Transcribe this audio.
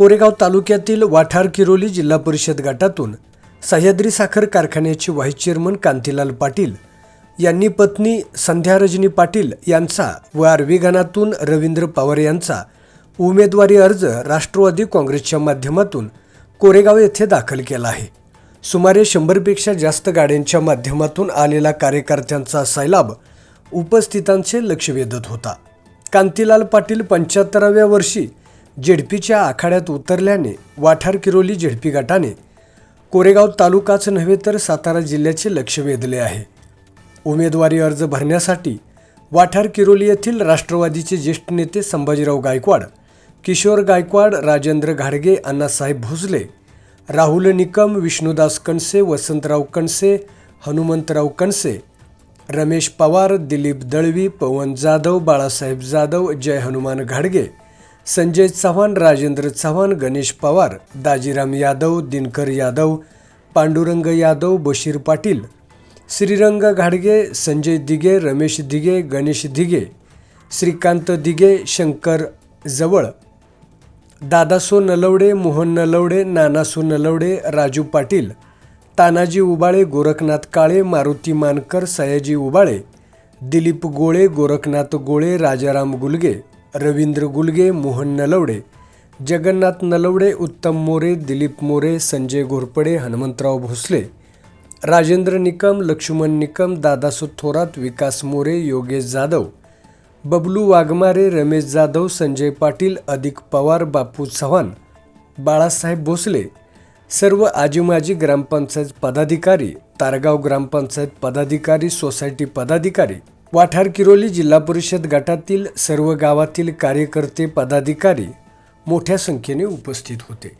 कोरेगाव तालुक्यातील वाठार किरोली जिल्हा परिषद गटातून सह्याद्री साखर कारखान्याचे व्हाईस चेअरमन कांतीलाल पाटील यांनी पत्नी संध्या रजनी पाटील यांचा व आर्वी गणातून रवींद्र पवार यांचा उमेदवारी अर्ज राष्ट्रवादी काँग्रेसच्या माध्यमातून कोरेगाव येथे दाखल केला आहे. सुमारे शंभरपेक्षा जास्त गाड्यांच्या माध्यमातून आलेला कार्यकर्त्यांचा सैलाब उपस्थितांचे लक्ष वेधत होता. कांतीलाल पाटील पंच्याहत्तराव्या वर्षी झेडपीच्या आखाड्यात उतरल्याने वाठार किरोली झेडपी गटाने कोरेगाव तालुकाच नव्हे तर सातारा जिल्ह्याचे लक्ष वेधले आहे. उमेदवारी अर्ज भरण्यासाठी वाठार किरोली येथील राष्ट्रवादीचे ज्येष्ठ नेते संभाजीराव गायकवाड किशोर गायकवाड राजेंद्र घाडगे अण्णासाहेब भोसले राहुल निकम विष्णुदास कणसे वसंतराव कणसे हनुमंतराव कणसे रमेश पवार दिलीप दळवी पवन जाधव बाळासाहेब जाधव जय हनुमान घाडगे संजय चव्हाण राजेंद्र चव्हाण गणेश पवार दाजीराम यादव दिनकर यादव पांडुरंग यादव बशीर पाटील श्रीरंग घाडगे संजय दिघे रमेश दिघे गणेश दिघे श्रीकांत दिघे शंकर जवळ दादासो नलवडे मोहन नलवडे नानासो नलवडे राजू पाटील तानाजी उबाळे गोरखनाथ काळे मारुती मानकर सयाजी उबाळे दिलीप गोळे गोरखनाथ गोळे राजाराम गुलगे रवींद्र गुलगे मोहन नलवडे जगन्नाथ नलवडे उत्तम मोरे दिलीप मोरे संजय घोरपडे हनुमंतराव भोसले राजेंद्र निकम लक्ष्मण निकम दादासो थोरात विकास मोरे योगेश जाधव बबलू वाघमारे रमेश जाधव संजय पाटील अधिक पवार बापू चव्हाण बाळासाहेब भोसले सर्व आजीमाजी ग्रामपंचायत पदाधिकारी तारगाव ग्रामपंचायत पदाधिकारी सोसायटी पदाधिकारी वाठार किरोली जिल्हा परिषद गटातील सर्व गावातील कार्यकर्ते पदाधिकारी मोठ्या संख्येने उपस्थित होते.